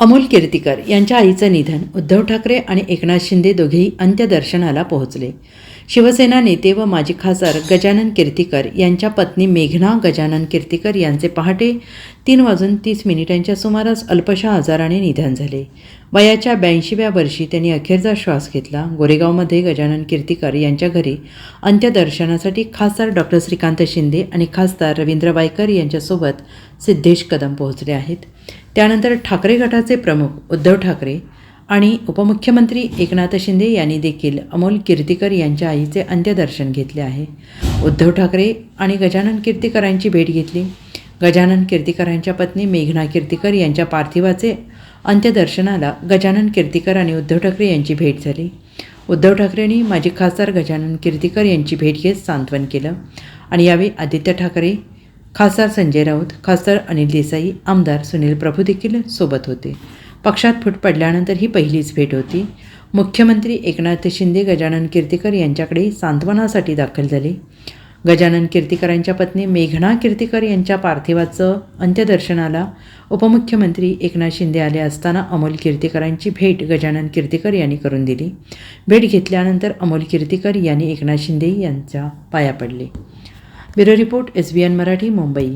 अमोल कीर्तीकर यांच्या आईचं निधन उद्धव ठाकरे आणि एकनाथ शिंदे दोघेही अंत्यदर्शनाला पोहोचले. शिवसेना नेते व माजी खासदार गजानन कीर्तीकर यांच्या पत्नी मेघना गजानन कीर्तीकर यांचे पहाटे तीन वाजून तीस मिनिटांच्या सुमारास अल्पशा आजाराने निधन झाले. वयाच्या ब्याऐंशीव्या वर्षी त्यांनी अखेरचा श्वास घेतला. गोरेगावमध्ये गजानन कीर्तीकर यांच्या घरी अंत्यदर्शनासाठी खासदार डॉक्टर श्रीकांत शिंदे आणि खासदार रवींद्र वायकर यांच्यासोबत सिद्धेश कदम पोहोचले आहेत. त्यानंतर ठाकरे गटाचे प्रमुख उद्धव ठाकरे आणि उपमुख्यमंत्री एकनाथ शिंदे यांनी देखील अमोल कीर्तीकर यांच्या आईचे अंत्यदर्शन घेतले आहे. उद्धव ठाकरे आणि गजानन कीर्तीकरांची भेट घेतली. गजानन कीर्तीकरांच्या पत्नी मेघना कीर्तीकर यांच्या पार्थिवाचे अंत्यदर्शनाला गजानन कीर्तीकर आणि उद्धव ठाकरे यांची भेट झाली. उद्धव ठाकरेंनी माजी खासदार गजानन कीर्तीकर यांची भेट घेत सांत्वन केलं आणि यावेळी आदित्य ठाकरे खासदार संजय राऊत खासदार अनिल देसाई आमदार सुनील प्रभू देखील सोबत होते. पक्षात फूट पडल्यानंतर ही पहिलीच भेट होती. मुख्यमंत्री एकनाथ शिंदे गजानन कीर्तीकर यांच्याकडे सांत्वनासाठी दाखल झाले. गजानन कीर्तीकरांच्या पत्नी मेघना कीर्तीकर यांच्या पार्थिवाचं अंत्यदर्शनाला उपमुख्यमंत्री एकनाथ शिंदे आले असताना अमोल कीर्तीकरांची भेट गजानन कीर्तीकर यांनी करून दिली. भेट घेतल्यानंतर अमोल कीर्तीकर यांनी एकनाथ शिंदे यांच्या पाया पडले. Bureau report S B N Marathi Mumbai.